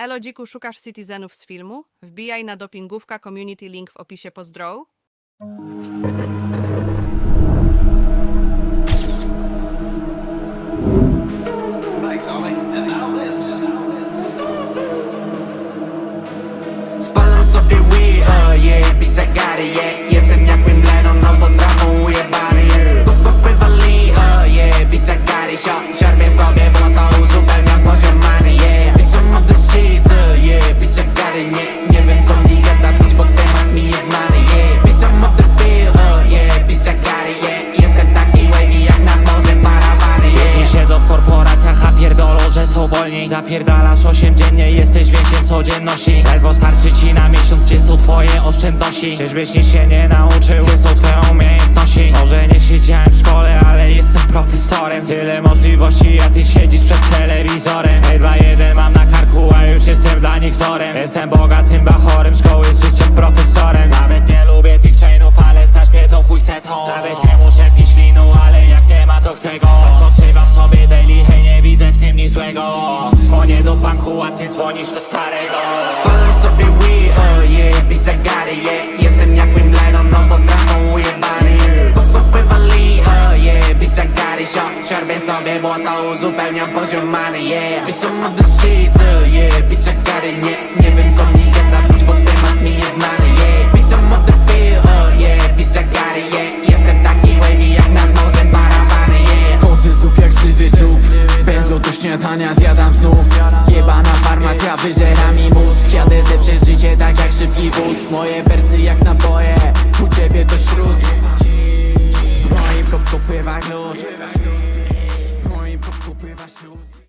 Elodziku, szukasz citizenów z filmu? Wbijaj na dopingówka community link w opisie. Pozdrow. Spalam sobie Wii, oh yeah, pizza gary, yeah Jestem jak Wim Lennon, no bo trawą ujebany, yeah Kup pływali, oh yeah, pizza gary, shot Siarbię pierdolą, że są wolni Zapierdalasz 8 dziennie, jesteś więźniem codzienności. Ledwo starczy ci na miesiąc, gdzie są twoje oszczędności. Czyżbyś nic się nie nauczył, gdzie są twoje umiejętności? Może nie siedziałem w szkole, ale jestem profesorem. Tyle możliwości, a ty siedzisz przed telewizorem. Hej, 2-1 mam na karku, a już jestem dla nich wzorem. Jestem bogatym bachorem, szkoły życia profesorem. Nawet nie lubię tych chainów, ale stać mnie tą chuj setą Nawet nie muszę pić winu, ale jak nie ma to chcę go. Odpoczywam złego. Dzwonię do banku, a ty dzwonisz do starego. Spalam sobie Wii, oh yeah, pizza gary, yeah. Jestem jak Wim Lennon, no bo trawą ujebany, pływali, oh yeah, pizza gary, shot Siarbię sobie, bo to uzupełnia poziom many, yeah. Bitch, I'm of the sheets, oh yeah, pizza gary, nie Nie wiem co mi zjadam znów. Jebana farmacja wyżera mi mózg. Jadę ze przez życie tak jak szybki wóz. Moje wersy jak naboje U ciebie to śród. W moim kopku pływa glut W moim kopku pływa śród